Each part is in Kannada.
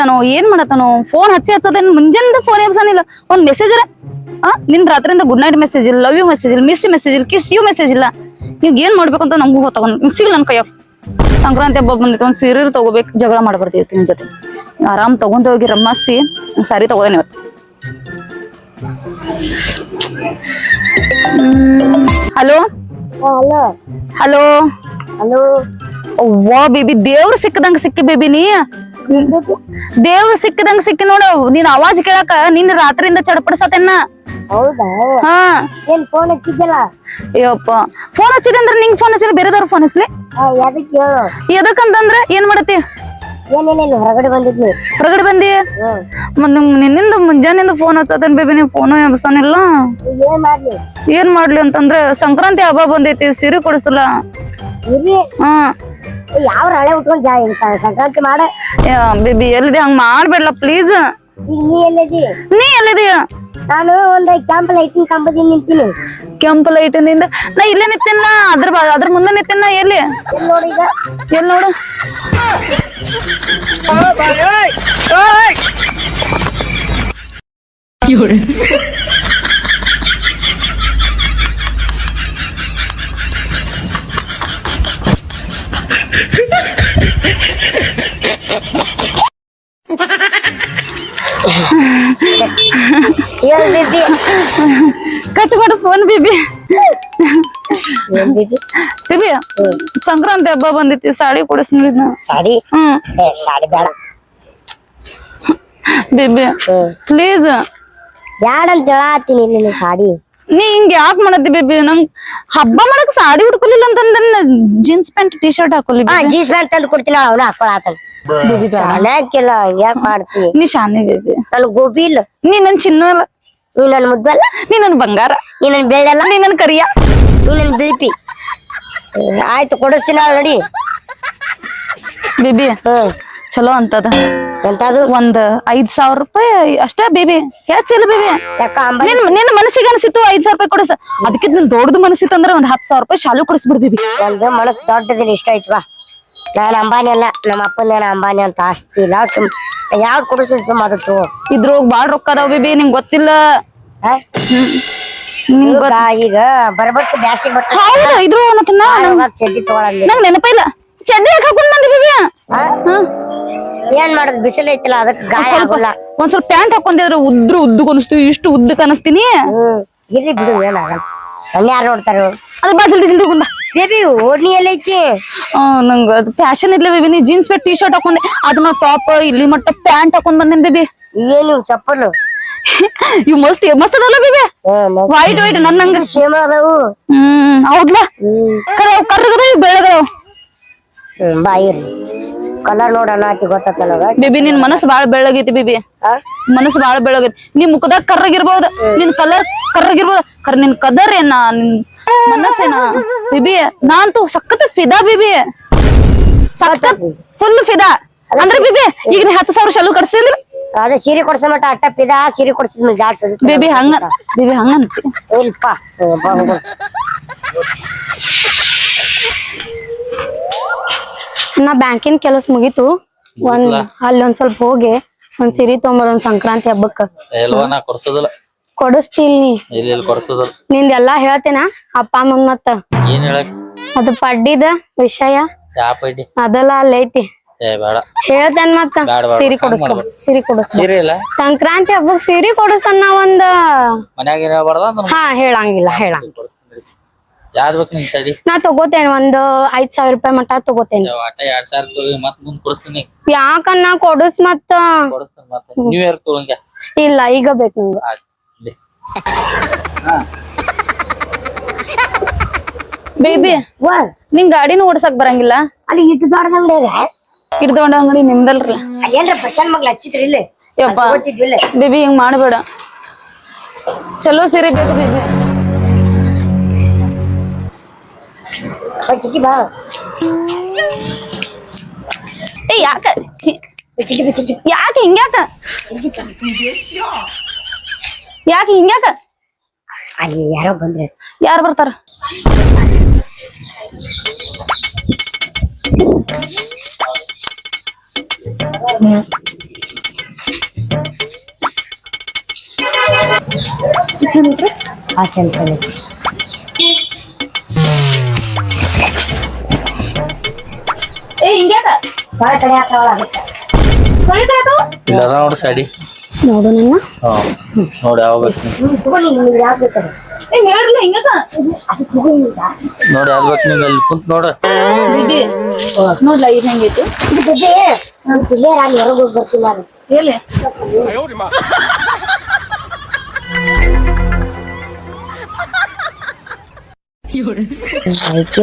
ಅದಾನೋ ಏನ್ ಮಾಡತಾನೋ ಫೋನ್ ಹಚ್ಚಿ ಹಚ್ಚದೇನ್ ಮುಂಜಾನೆ ಫೋನ್ ಎಬ್ಸಾನಿಲ್ಲ ಒಂದ್ ಮೆಸೇಜ್ ಆ ನಿನ್ ರಾತ್ರಿಯಿಂದ ಗುಡ್ ನೈಟ್ ಮೆಸೇಜ್ ಇಲ್ಲ ಲವ್ ಯು ಮೆಸೇಜ್ ಇಲ್ಲ ಮಿಸ್ ಮೆಸೇಜ್ ಇಲ್ಲ ಕಿಸ್ ಯು ಮೆಸೇಜ್ ಇಲ್ಲ. ನೀವ್ ಏನ್ ಮಾಡ್ಬೇಕು ಅಂತ ನಂಗೂ ಗೊತ್ತಾಗ ಸಿಗ್ಲ ನನ್ ಕೈಯಾಗ. ಸಂಕ್ರಾಂತಿ ಹಬ್ಬ ಬಂದಿತ್ತು ಒಂದ್ ಸೀರೆ ತಗೋಬೇಕು ಜಗಳ ಮಾಡ್ಬಾರ್ದು ನಿನ್ ಜೊತೆ. ಆರಾಮ್ ತಗೊಂಡ್ ಹೋಗಿ ರಮ್ಮಾಸಿ ಸಾರಿ ತಗೋದೇನೆ ಇವತ್ತು. ಹಲೋ? ಹಲೋ. ಹಲೋ? ಹಲೋ. ಅವ್ವಾ ಬೇಬಿ ದೇವ್ರ ಸಿಕ್ಕದಂಗ ಸಿಕ್ಕಿ ಬೇಬಿ ನೀ? ದೇವ್ರ ಸಿಕ್ಕದಂಗ ಸಿಕ್ಕಿ ನೋಡು ನೀನ್ ಅವಾಜ್ ಕೇಳಾಕ ನಿನ್ನ ರಾತ್ರಿಯಿಂದ ಚಡಪಡಿಸತೇನ ಹಾ. ಏನ್ ಫೋನ್ ಹಚ್ಚಿದ್ದಲ್ಲ ಅಯ್ಯಪ್ಪ ಫೋನ್ ಹಚ್ಚಿದೆ ಅಂದ್ರೆ ನಿಂಗ್ ಫೋನ್ ಹಚ್ಚಿದ್ರೆ ಬೇರೆದವ್ರ ಫೋನ್ ಹಚ್ಲಿ? ಎದಕ್ಕಂತಂದ್ರೆ ಏನ್ ಮಾಡತಿ ಹೊರಗಡೆ ಬಂದಿದ್ನಿ. ಹೊರಗಡೆ ಬಂದಿ? ಮತ್ ನಿನ್ನಿಂದ ಮುಂಜಾನಿಂದ ಫೋನ್ ಹಚ್ಚತೇನ್ ಬೇಬಿ ನೀವ್ ಫೋನ್ ಎಬ್ಸನಿಲ್ಲ? ಏನ್ ಮಾಡ್ಲಿ? ಅಂತಂದ್ರೆ ಸಂಕ್ರಾಂತಿ ಹಬ್ಬ ಬಂದೈತಿ ಸಿರಿ ಕೊಡಿಸಲ್ಲ. ಹ್ಮ್ ಹಾ. ಯಾವ ಹಳೆ ಉಟ್ಕೊಂಡ್ ಜಾ ಇಂತ ಸಂಕ್ರಾಂತಿ ಮಾಡ ಬೇಬಿ ಎಲ್ಲಿದೆ ಹಂಗ್ ಮಾಡ್ಬೇಡಲ್ಲ ಪ್ಲೀಸ್ ಈಗ ನೀ ಎಲ್ಲದಿ ನೀ ಎಲ್ಲಿದೀಯ ನಾನು ಒಂದ್ ಕ್ಯಾಂಪ್ ಲೈಟಿನ ಕಂಬದಿ ನಿಂತೀನಿ ಕೆಂಪು ಲೈಟಿನಿಂದ ನಾ ಇಲ್ಲೇ ನಿಂತಿನ ಅದ್ರ ಬಾ- ಅದ್ರ ಮುಂದೆ ನಿಂತಿನ ಎಲ್ಲಿ ಎಲ್ಲಿ ನೋಡಿ ಈಗ ಎಲ್ಲಿ ನೋಡು ಏನ್ ಬಿದ್ದಿ ಬಿಬಿ. ಮಾಡು ಫೋನ್ ಬಿಬಿ. ಬಿಬಿ? ಸಂಕ್ರಾಂತಿ ಹಬ್ಬ ಬಂದಿತ್ತು ಸಾಡಿ ಕೊಡಿಸ್ನಿಲ್ಲ ನಾ ಸಾಡಿ? ಹ್ಮ್. ಸಾಡಿ ಬೇಡ. ಬಿಬಿ ಪ್ಲೀಸ್ ಬ್ಯಾಡ ಅಂತ ಹೇಳತ್ತೀನಿ ನಿನ್ನ ಸಾಡಿ. ನೀ ಹಿಂಗ್ ಯಾಕ್ ಮಾಡತ್ತಿ ಬೇಬಿ? ನಂಗ್ ಹಬ್ಬ ಮಾಡಕ್ ಸಾಡಿ ಉಟ್ಕೊಲಿಲ್ಲ ಅಂತಂದ್ರೆ ಜೀನ್ಸ್ ಪ್ಯಾಂಟ್ ಟಿ ಶರ್ಟ್ ಹಾಕೊಲಿ ಜೀನ್ಸ್ ಪ್ಯಾಂಟ್ ತಂದು ಕೊಡ್ತೀನಿ ಅವನು ಹಾಕೊಳತಾನ ಯಾಕೆ ಯಾಕ್ ಮಾಡ್ತಿ? ನೀ ಶಾನೆ ಬೇಬಿ. ನನ್ ಗೋಬಿ ಇಲ್ಲ. ನೀ ನನ್ ಚಿನ್ನ ನೀ ನನ್ ಮುದ್ದಲ್ಲ? ನೀ ನನ್ ಬಂಗಾರ. ನೀ ನನ್ ಬೆಳ್ಳಲ್ಲ? ನೀ ನನ್ ಕರಿಯ. ನೀ ನನ್ ಬಿಳಿಪಿ. ಆಯ್ತು ಕೊಡಿಸ್ತೀನಿ ಅಲ್ಲಿ ಬಿಬಿ ಹ್ಮ್ ಚಲೋ ಅಂತದ. ಎಂತಾದ್ರು? ಒಂದ್ ಐದ್ ಸಾವಿರ ರೂಪಾಯಿ ಅಷ್ಟೇ ಬೇಬಿ. ಹೆಚ್ಚಿಲ್ಲ ಬೇಬಿ? ಯಾಕ ನಿನ್ ನಿನ್ನ ಮನಸ್ಸಿಗೆ ಅನ್ಸಿತ್ತು ಐದ್ ಸಾವಿರ ರೂಪಾಯಿ ಕೊಡಸ. ಅದಕ್ಕಿಂತ ನಿನ್ ದೊಡ್ಡದು ಮನಸ್ಸಿತ್ತು ಅಂದ್ರೆ ಒಂದ್ ಹತ್ತು ಸಾವಿರ ರೂಪಾಯಿ ಶಾಲು ಕೊಡಿಸ್ಬಿಡ್ ಬೇಬಿ. ಒಂದು ಮನಸ್ಸು ದೊಡ್ಡದಿಲ್ಲ ಇಷ್ಟ ಆಯ್ತು ಬಾ. ನಾನು ಅಂಬಾನಿ ಅಲ್ಲ ನಮ್ಮ ಅಪ್ಪನ ಅಂಬಾನಿ ಅಂತ ಆಸ್ತಿ. ಇಲ್ಲ ಸುಮ್ ಯಾವ್ದು ಕೊಡಿಸ್ತೀನಿ ಸುಮ್ ಅದು ತಗೋ. ಇದ್ರೊಳಗ್ ಬಾಳ್ ರೊಕ್ಕ ಅದಾವ ಬೇಬಿ ನಿಂಗ್ ಗೊತ್ತಿಲ್ಲ? ನಿಂಗ್ ಈಗ ಈಗ ಬರ್ಬರ್ತ ಬ್ಯಾಸಿಗೆ ಬರ್ತ ಹೌದು ಇದ್ರು ಅನ್ನತನ ಚಡ್ಡಿ ತಗೊಳಂಗಿಲ್ಲ. ನಂಗ್ ನೆನಪ ಇಲ್ಲ. ಚಡ್ಡಿ ಯಾಕೆ ಹಾಕೊಂಡ್ ಬಂದಿ ಬೇಬಿ? ಹಾ? ಏನ್ ಮಾಡೋದು? ಬಿಸಿಲು ಐತಿಲ್ಲ ಅದಕ್ಕೆ ಗಾಯ ಸ್ವಲ್ಪ ಆಗೋಲ್ಲ. ಒಂದ್ ಸ್ವಲ್ಪ ಪ್ಯಾಂಟ್ ಹಾಕೊಂಡಿದ್ರೆ ಉದ್ರು ಉದ್ದು ಅನಿಸ್ತೀವಿ ಇಷ್ಟು ಉದ್ದ ಕನಸ್ತೀನಿ. ಹ್ಮ್ ಇರ್ಲಿ ಬಿಡು ಏನಾಗಲ್ಲ ನನ್ನ ಯಾರು ನೋಡ್ತಾರೆ? ಅದು ಬಾ ಜಲ್ದಿ ಜಲ್ದಿ ಬೇಬಿ ಓಡ್ನಿ ಎಲ್ಲೈತಿ ನಂಗ ಅದು ಫ್ಯಾಷನ್ ಇದ್ಲ ಬೇಬಿ. ನೀ ಜೀನ್ಸ್ ಪ್ಯಾಂಟ್ ಟಿ ಶರ್ಟ್ ಹಾಕೊಂಡೆ ಅದನ್ನ ಟಾಪ್ ಇಲ್ಲಿ ಮಟ್ಟ ಪ್ಯಾಂಟ್ ಹಾಕೊಂಡ್ ಬಂದೇನ್ ಬೇಬಿ? ಏನು ಚಪ್ಪಲು? ಇವ್ ಮಸ್ತ್ ಮಸ್ತ್ ಅದಲ್ಲ ಬೇಬಿ? ವೈಟ್ ವೈಟ್ ನನ್ನಂಗ ಸೇಮ ಅದಾವು. ಹ್ಮ್ ಹೌದ್ಲಾ? ಕರ ಕರೆ ಕರ್ಗದ ಬೆಳಗದ ಹ್ಮ್ ಬಾ ಇರ್ಲಿ ಕಲರ್ ನೋಡೋಣ ಆಕಿ ಬೇಬಿ ನಿನ್ ಮನಸ್ ಬಾಳ ಬೆಳಗೈತಿ ಬೇಬಿ. ಆ? ಮನಸ್ಸು ಬಾಳ ಬೆಳಗೈತಿ ನೀ ಮುಖದಾಗ ಕರ್ರಗಿರ್ಬಹುದು ನಿನ್ ಕಲರ್ ಕರ್ರಗಿರ್ಬಹುದು ಕರ್ ನಿನ್ ಕದರ್ ಏನ? ನಿನ್ ಮನಸ್ಸೇನ? ಬಿಬಿ ನಾ ಅಂತೂ ಸಖತ್ ಫಿದಾ ಬಿಬಿ. ಸಖತ್ ಫುಲ್ ಫಿದಾ. ಅಂದ್ರೆ ಬಿಬಿ ಈಗ ನೀ ಹತ್ತು ಸಾವಿರ ಶಲು ಕಟ್ಸ್ತಿದ್ರ? ಅದೇ ಸೀರೆ ಕೊಡ್ಸ ಮಟ್ಟ ಅಟ್ಟ ಪಿದಾ ಸೀರೆ ಕೊಡ್ಸಿದ್ ಜಾಡ್ಸೋದು ಬೇಬಿ ಹಂಗ ಬೇಬಿ ಹಂಗ ಇಲ್ಪ ನಾ ಬ್ಯಾಂಕಿನ ಕೆಲಸ ಮುಗೀತು. ಒಂದ್ ಅಲ್ಲಿ ಒಂದ್ ಸ್ವಲ್ಪ ಹೋಗಿ ಒಂದ್ ಸಿರಿ ತಗೊಂಬರ್ ಒಂದ್ ಸಂಕ್ರಾಂತಿ ಹಬ್ಬಕ್ಕ. ಕೊಡ್ಸೋದಿಲ್ಲ. ಕೊಡಿಸ್ತಿಲ್ ನೀ ಇಲ್ಲಿ ಇಲ್ಲಿ ಕೊಡ್ಸೋದಿಲ್ಲ ನಿಂದೆಲ್ಲಾ ಹೇಳ್ತೇನ? ಅಪ್ಪ ಅಮ್ಮನ್ ಮತ್ತ? ಏನ್ ಹೇಳಕ್? ಅದು ಪಡ್ಡಿದ ವಿಷಯ. ಯಾವ ಪೈಡಿ ಅದೆಲ್ಲ ಅಲ್ಲಿ ಐತಿ. ಏ ಬೇಡ. ಹೇಳ್ತೇನ್ ಮತ್ತ? ಸೀರಿ ಬ್ಯಾಡ. ಸೀರೆ ಹಂಗ್ ಕೊಡಿಸ್ಕೊ ಮಾಡ್ಬೇಡ. ಸೀರೆ ಕೊಡಿಸ್ಕೊ. ಸೀರೆ ಇಲ್ಲ? ಸಂಕ್ರಾಂತಿ ಹಬ್ಬಕ್ ಸೀರೆ ಕೊಡಿಸನ್ನ ಒಂದ್ ಮನ್ಯಾಗ ಏನ್ ಹೇಳ್ಬಾರ್ದ ಹಾ ಹೇಳಂಗಿಲ್ಲ ಹೇಳ ಯಾವ್ದ್ ಬೇಕು ನಿನ್ ಸಡಿ? ನಾ ತಗೋತೇನೆ ಒಂದ್ ಐದ್ ಸಾವಿರ ರೂಪಾಯಿ ಮಟ್ಟ ತಗೋತೇನೆ. ಆಟ ಎರಡ್ ಸಾವಿರ ತಗೋ ಮತ್ ಮುಂದ್ ಕೊಡಿಸ್ತೀನಿ. ಯಾಕನ್ನ ಕೊಡಸ್ ಮತ್ತ? ಕೊಡಿಸ್ತೀನಿ ಮತ್ತೆ. ನ್ಯೂ ಇಯರ್ ತಗೊಂಡ್ಯ ಇಲ್ಲ ಈಗ ಬೇಕು ನಿಂಗ. ಬೇಬಿ ವಾ, ನಿಂಗ್ ಗಾಡಿನೂ ಓಡ್ಸಕ್ ಬರಂಗಿಲ್ಲ? ಅಲ್ಲಿ ಇಟ್ಟು ದೊಡ್ಡದ ಅಂಗಡಿಯಾಗ ಹಿಡ್ದೊಂಡ ಅಂಗಡಿ ನಿಮ್ದಲ್ರಿ ಅಲ್ಲೇನ್ರ ಬಚ್ಚನ್ ಮಗ್ಳು ಹಚ್ಚಿದ್ರಿ ಇಲ್ಲಿ? ಯಪ್ಪ ಗೊತ್ತಿದ್ವಿಲ್ಲ ಬೇಬಿ ಹಿಂಗ್ ಮಾಡಬೇಡ. ಚಲೋ ಸೀರೆ ಬೇಕು ಬೇಬಿ ಚಿಕ್ಕಿ ಬಾ. ಏ ಯಾಕ? ಚಿಕ್ಕಿ ಬಿ ಚಿಕ್ಕಿ. ಯಾಕೆ ಹಿಂಗ್ಯಾಕ? ಯಾಕೆ ಹಿಂಗ್ಯಾಕ ಅಲ್ಲಿ ಯಾರೋ ಬಂದ್ರೆ. ಯಾರು ಬರ್ತಾರ? ಆ ಚಂದ್ರ ಏ ಹಿಂಗ್ಯಾಕ ಸೊಳ್ಳೆ ಸಾಡಿ ನೋಡು ನನ್ನ ಹಾ ನೋಡಿ ಯಾವ ಬೇಕು ನೋಡಿ ಯಾವ ಬೇಕು ನಿಂಗೆ ಅಲ್ಲಿ ಕುಂತ ನೋಡ. ನೋಡ್ಲ ಇದು ಹೆಂಗೈತಿ ಹೊರಗೆ ಎಲ್ಲಿ?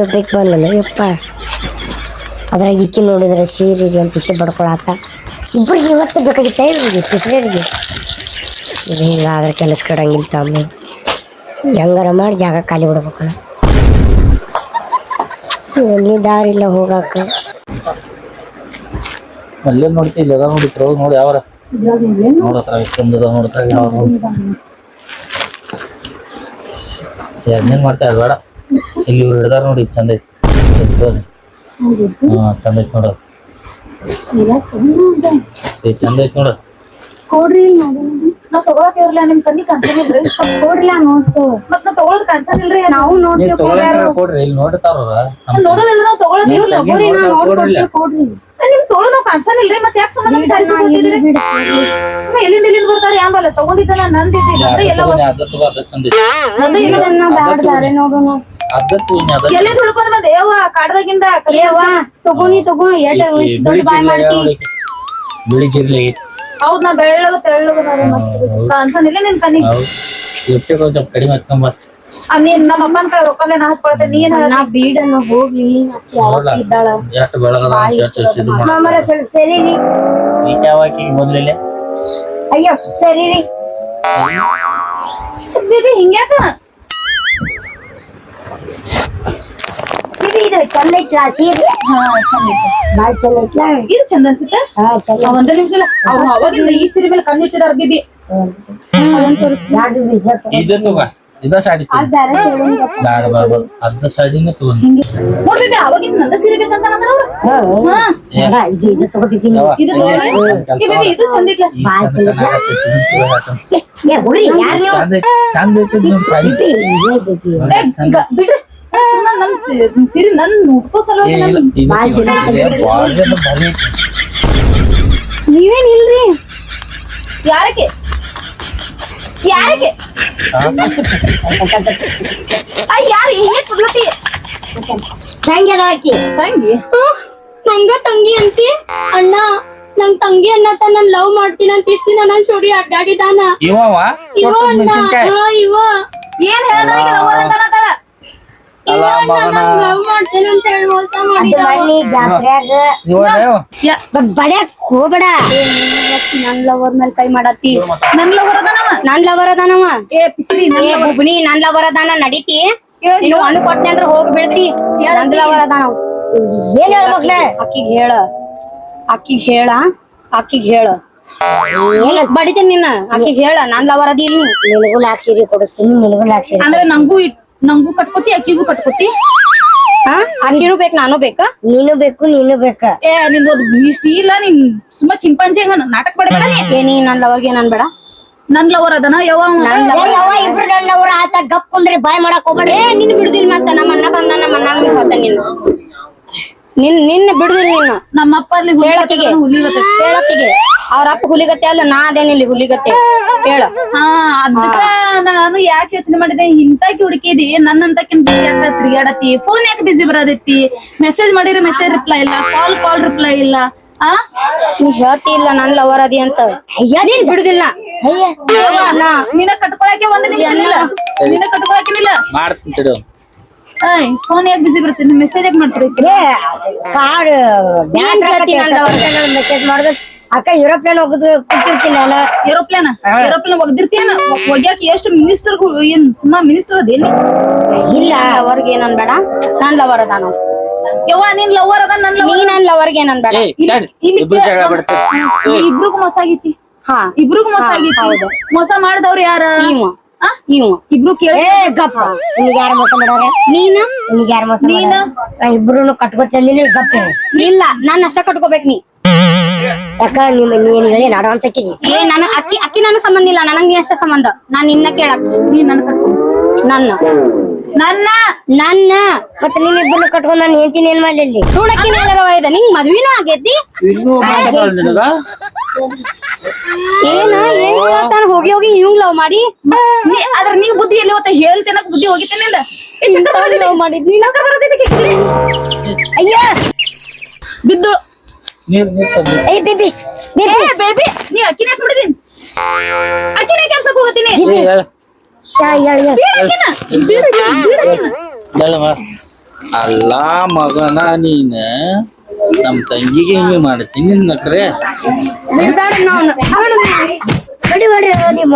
ಬೇಕು ಬಂದಲ್ಲ ಯಪ್ಪ. ಅದ್ರಾಗ ಇಕ್ಕಿ ನೋಡಿದ್ರೆ ಸೀರೆ ಅಂತ ಇಕ್ಕಿ ಬಡ್ಕೊಳತ್ತ ಇಬ್ಬರಿಗೆ ಇವತ್ತು ಬೇಕಾಗಿತ್ತ? ಇವ್ರಿಗೆ ಇದು ಹಿಂಗಾದ್ರೆ ಕೆಲಸ ಕಡಂಗಿಲ್ಲ ತಮ್ಮ. ಹೆಂಗಾರ ಮಾಡಿ ಜಾಗ ಖಾಲಿ ಬಿಡ್ಬೇಕು ಎಲ್ಲಿ ದಾರಿ ಇಲ್ಲ ಹೋಗಾಕ? ಅಲ್ಲೇ ನೋಡ್ತಿ ಇಲ್ಲ ನೋಡಿದ್ರು ನೋಡಿತ್ರ ಹೋಗಿ ನೋಡಿ ಯಾವ್ರ. ನೋಡತ್ರ ನೋಡ್ತಾರ ಯಾವ ಎರಡನೇನ್ ಮಾಡ್ತಾ ಇಲ್ಲ ಬೇಡ. ಇಲ್ಲಿ ಇವ್ರು ಹಿಡ್ದಾರ ನೋಡಿ ಚಂದ ಐತಿ. ಹಾ ಚಂದ ಐತಿ ನೋಡು. ಏ, ಚಂದ ಐತಿ ನೋಡು. ಕೊಡ್ರಿ ನಾವ್ ತಗೊಳಕ್ ಇರ್ಲ ನಿಮ್ ಕಣ್ಣಿ ಕಾಣ್ಸಂಗಿಲ್ರಿ ಕೊಡ್ರಿಲ್ಲ ನೋಡ್ತು. ಮತ್ ನಾವ್ ತಗೊಳದ್ ಕಾಣ್ಸಂಗಿಲ್ರಿ ನಾವು ನೋಡ್ತೇವೆ ಕೊಡ್ರಿ ಇಲ್ಲಿ ನೋಡ್ತಾರ ನೋಡೋದಿಲ್ಲ ನಾವ್ ಕೊಡ್ರಿ. ನಿಮ್ ತೊಗೊಳದ್ ನಾವ್ ಇಲ್ರಿ? ಮತ್ತೆ ಯಾಕೆ ಸುಮ್ಮನೆ ಸಾರಿ ಸುತ್ತಿದ್ರಿ ಸುಮ್ಮನೆ ಎಲ್ಲಿಂದ ಎಲ್ಲಿಂದ ಬರ್ತಾರೆ? ಯಾಂಬಲ್ಲ ತಗೊಂಡಿದ್ದಲ್ಲ ನಂದಿದ್ದೆ ನಂದ ಎಲ್ಲ ನಂದ ಎಲ್ಲ ಅದ ಎಲ್ಲಿಂದ ಹುಡ್ಕೊಂಡ್ ಬಂದೆ? ಯವ್ವ ಕಾಡ್ದಾಗಿಂದ ತಗೋನಿ ತಗೋ ಎಟ್ ದೊಡ್ಡ ಬಿಳಿ ಬಾಯ್ ಐತಿ ಹೌದ್ ನಾ ಬೆಳ್ಳಗ ತೆಳ್ಳಗ ಇಲ್ಲ ನಿನ್ ಕಣ್ಣಿಗೆ? ಸ್ವಲ್ಪ ಕಡಿಮೆ ನೀನ್ ನಮ್ಮ ಅಪ್ಪನ ಕೈ ರೊಕ್ಕಲೆ ನಾ ಹಚ್ಕೊಳತ್ತೆ ನೀನ್ ನಾ ಬೀಡನ್ನ ಹೋಗ್ಲಿ ಇದ್ದಾಳ? ಎಷ್ಟು ಬೆಳಗದ ಎಷ್ಟು ಇದು ಮಾಡ ಮಾಮರ ಸ್ವಲ್ಪ ಸರಿ ರೀ. ಈಚೆ ಯಾವಾಕಿ ಅಯ್ಯೋ ಸರಿ ರೀ. ಬೇಬಿ ಹಿಂಗ್ಯಾಕ? ಇದು ಚಂದ ಐತ್ಲಾ ಸೀರೆ? ಹಾ ಚಂದ ಐತೆ. ಭಾಳ ಚಂದ ಐತ್ಲಾ ಇದು ಚಂದ ಅನ್ಸುತ್ತೆ? ಹಾ ಚಂದ ಒಂದೇ ನಿಮಿಷ ಅವ್ ಅವಾಗಿಂದ ಈ ಸೀರೆ ಮೇಲೆ ಕಣ್ಣಿಟ್ಟಿದಾರ ಬಿಬಿ. ಯಾರು ಇದ ತಗೋ. ಇದ ಸಾಡಿ ತಗೋ. ಬ್ಯಾರೆ ಸೀರೆ ಬ್ಯಾಡ ಬೇಡ ಬೇಡ ಅದ ಸಾಡಿನ ತಗೊಂಡ್ ನೋಡ್ ಬಿಬಿ ಅವಾಗಿಂದ ನಂದ ಸೀರೆ ಬೇಕಂತ ಅಂದ್ರ ಅವ್ರು. ಹಾ ಇದು ಇದು ತಗೋತಿದ್ದೀನಿ. ಇದು ನೋಡಿ ಏ ಬೇಬಿ ಇದು ಚಂದ ಐತ್ಲ ಏ ಹುಡಿ ಯಾರು ನೀವು? ಚಂದ ಐತಿ ನೋಡ್ ಸಾಡಿ. ಏ, ಗ- ಬಿಡ್ರಿ. ಸೀರೆ ನನ್ ಉಟ್ಕೋ ಸಲುವಾಗಿ ನನ್- ಭಾಳ ಜನ. ನೀವೇನ್ ಇಲ್ರಿ? ಯಾರಕ್ಕೆ? ಯಾರಕ್ಕೆ? ಯಾರು ಹಿಂಗೆ ಕುದ್ಲತಿ ತಂಗಿ ಅದ ಆಕಿ. ತಂಗಿ? ನಂಗ ತಂಗಿ ಅಂತಿ. ಅಣ್ಣ ನನ್ ತಂಗಿ ಅನ್ನತ ನಾನ್ ಲವ್ ಮಾಡ್ತೀನಿ ಅಂತ ಇಷ್ಟ ದಿನ ನನ್ ಜೋಡಿ ಅಡ್ಡಾಡಿದಾನ ಇವ ಅಣ್ಣ. ಇವ. ಏನ್ ಹೇಳ್ದ ಅಂತಾಳ? ಇವ ಅಲ್ಲ ಮಗನ ಜಾತ್ರೆಯಾಗ. ಬಡ್ಯಾಕ್ ಹೋಗ್ಬೇಡ. ನನ್ ಲವರ್ ಮೇಲ್ ಕೈ ಮಾಡತ್ತಿ? ನನ್ ಲವರ್ ಅದಾನವ. ನನ್ ಲವರ್ ಅದಾನವ. ಏ ಪಿಸ್ರಿ ಏ ಬುಬ್ನಿ ನನ್ ಲವರ್ ಅದಾನ ನಡೀತಿ. ನೀನು ಕೊಟ್ಟೆ ಅಂದ್ರೆ ಹೋಗಿ ಬೀಳ್ತಿ ನನ್ ಲವರ್ ಅದಾನ. ಏನ್ ಹೇಳ್ಬೇಕ್ಲ ಅಕ್ಕಿಗ್ ಹೇಳ. ಅಕ್ಕಿಗ್ ಹೇಳ. ಅಕ್ಕಿಗ್ ಹೇಳ. ಬಡಿತೀನಿ ನಿನ್ನ. ಅಕ್ಕಿಗೆ ಹೇಳ. ನನ್ ಲವರ್ ಅದಿ ಇಲ್ಲಿ ನಿನಗೂ ನಾಲ್ಕು ಸೀರೆ ಕೊಡಿಸ್ತೀನಿ ನಿನಗೂ ಅಂದ್ರೆ ನಂಗೂ ಇಟ್- ನಂಗೂ ಕಟ್ಕೋತಿ ಅಕ್ಕಿಗೂ ಕಟ್ಕೋತಿ? ಹಾ ಅಕ್ಕಿನೂ ಬೇಕ್ ನಾನು ಬೇಕಾ? ನೀನು ಬೇಕು ನೀನು ಬೇಕಾ? ಏ ನಿಂದು ಇಷ್ಟ ಇಲ್ಲ ನೀನ್ ಸುಮ್ಮ ಚಿಂಪಾಂಜಿ ಹಂಗ ನಾಟಕ ಮಾಡಬೇಡ ಏ ನೀ ನನ್ ಲವರ್ಗೆ ನನ್ ಬೇಡ. ನನ್ ಲವರ್ ಅದನ ಯಾವ ಏ ಇಬ್ರು ಇಬ್ರು ಲವರ್ ಆತ ಗಪ್ ಅಂದ್ರೆ ಬಾಯ್ ಮಾಡಕ್ ಹೋಗ್ಬೇಡ. ಏ ನಿನ್ ಬಿಡುದಿಲ್ಲ ಮತ್ತ ನಮ್ಮ ಅಣ್ಣ ಬಂದ ನಮ್ಮ ಅಣ್ಣ ಹೋದ ನಿನ್ನ ನಿನ್ ನಿನ್ನ ಬಿಡುದಿಲ್ಲ ನಿನ್ನ ನಮ್ಮಪ್ಪ ಅಲ್ಲಿ ಹೇಳಕ್ಕಿಗೆ ಹೇಳಕ್ಕಿಗೆ ಅವ್ರ ಅಪ್ಪ ಹುಲಿಗತ್ತೆ ಅಲ್ಲ ನಾ ಅದೇನಿ ಇಲ್ಲಿ ಹುಲಿಗತ್ತೆ ಹೇಳ. ಹಾ ಅದಕ್ಕ ನಾನು ಯಾಕೆ ಯೋಚನೆ ಮಾಡಿದೆ ಇಂತಾಕಿ ಹುಡುಕಿದಿ ನನ್ನಂತಕಿನ್ ಬಿಸಿ ಯಾಕ ತಿರ್ಗಾಡತಿ ಫೋನ್ ಯಾಕೆ ಬಿಸಿ ಬರೋದೈತಿ? ಮೆಸೇಜ್ ಮಾಡಿದ್ರೆ ಮೆಸೇಜ್ ರಿಪ್ಲೈ ಇಲ್ಲ ಕಾಲ್ ಕಾಲ್ ರಿಪ್ಲೈ ಇಲ್ಲ. ಆ? ನೀ ಹೇಳ್ತಿ ಇಲ್ಲ ನನ್ ಲವರ್ ಅದಿ ಅಂತ. ಅಯ್ಯ ನೀನ್ ಬಿಡುದಿಲ್ಲ. ನಿನ್ನ ಕಟ್ಕೊಳಕ್ಕೆ ಒಂದ್ ನಿಮಿಷ ಇಲ್ಲ. ನಿನ್ನ ಇಲ್ಲ. ಮಾಡ್ತೀನಿ. ಫೋನ್ ಯಾಕೆ ಬಿಸಿ ಬರುತ್ತೆ ಮೆಸೇಜ್ ಯಾಕೆ ಮಾಡ್ತೀರಿ? ಕಾಡ್ ಮೆಸೇಜ್ ಮಾಡುದು. ಅಕ್ಕ ಯುರೋಪ್ಲೇನ್ ಹೋಗುದು ಕೊಟ್ಟಿರ್ತೀನಿ ನಾನು. ಏರೋಪ್ಲೇನ್ ಏರೋಪ್ಲೇನ್ ಒಗ್ದಿರ್ತೇನ ಒಗ್ಯಾಕ ಎಷ್ಟು ಮಿನಿಸ್ಟರ್ ಏನ್ ಸುಮ್ಮನೆ ಮಿನಿಸ್ಟರ್ ಅದೇನಿ ಇಲ್ಲ. ಅವ್ರಿಗೆ ಏನನ್ ಬೇಡ? ನಾನ್ ಲವರ್ ಅದಾನ. ಯವ್ವ ನಿನ್ ಲವರ್ ಅದ ನನ್ ನೀ ಲವರ್ ನನ್ ಲವರ್ಗೆ ನನ್ ಬೇಡ? ಇಬ್ರಿಗೂ ಮೋಸ ಆಗಿತಿ. ಹಾ. ಇಬ್ರಿಗೂ ಮೋಸ ಆಗಿತಿ. ಮೋಸ ಮಾಡಿದವ್ರು ಯಾರ? ನೀವು. ಆ? ನೀವು ಇಬ್ರು ಕೇಳಿ. ಏ ಗಪ್ಪ. ನಿನಗೆ ಯಾರು ಮೋಸ ಮಾಡ್ಯಾರ ನೀನ? ನಿನಗೆ ಯಾರು ಮೋಸ ನೀನ? ಇಬ್ರು ಗಪ್ಪ. ಇಲ್ಲ ನಾನ್ ಅಷ್ಟ ಕಟ್ಕೋಬೇಕ್ ನೀ. ಯಾಕ ನಿಮ್ ನೀನ್ ಹೇಳಿ ಅಡ್ವಾನ್ಸ್ ಹಾಕಿದಿ ಏ ನನ್ ಅಕ್ಕಿ ಅಕ್ಕಿ ನನಗ್ ಸಂಬಂಧ ಇಲ್ಲ. ನನಗ್ ನೀ ಅಷ್ಟೇ ಸಂಬಂಧ. ನಾನ್ ನಿನ್ನ ಕೇಳಕ್ಕಿ ನೀ ನನ್ನ ಕಟ್ಕೊ ನನ್ನ. ನನ್ನ? ನನ್ನ. ಮತ್ತೆ ನಿಮ್ ಇಬ್ಬರು ಕಟ್ಕೊಂಡ್ ನಾನು ಹೇಳ್ತೀನಿ ಏನ್ ಮಾಡ್ಲಿ ಇಲ್ಲಿ? ಸುಡಕ್ಕಿ ಇದೆ ನಿಂಗ್ ಮದ್ವಿನೂ ಆಗೈತಿ? ಇನ್ನೂ ಮಾತಾಡಲ್ಲ ನಿನಗ? ಏನ ಏನ್ ಹೇಳ್ತಾನ? ಹೋಗಿ ಹೋಗಿ ಇವಂಗ್ ಲವ್ ಮಾಡಿ. ನೀ ಅದ್ರ ನೀ ಬುದ್ಧಿ ಎಲ್ಲಿ ಹೋತ? ಹೇಳ್ತೇನ ಬುದ್ಧಿ ಹೋಗಿತ್ತೇನಿಂದ ಏ ಚಕ್ರ ಬರ್ತೈತಿ. ಲವ್ ಮಾಡಿದ್ನಿ. ಚಕ್ರ ಬರ್ತೈತಿ ಕಿಕ್ಕಿಲಿ. ಅಯ್ಯ! ಬಿದ್ದು. ತಂದು. ಬೇಬಿ ಏ ಬೇಬಿ ನೀ ಅಕ್ಕಿನ ಯಾಕೆ ನೋಡಿದೀನಿ ಅಕ್ಕಿನ ಕೆಲ್ಸಕ್ಕೆ ಹೋಗತ್ತೀನಿ? ಏ, ಅಲ್ಲ ಮಗನ ನೀನ. ನಮ್ ತಂಗಿಗೆ ಹಿಂಗೆ ಮಾಡ್ತೀನಿ ನಕ್ರೆ ಬಿಡ್ದಾಡ ನಾವ್ನ ಬಡಿ ಬಡಿ ನಿಮ್ಮ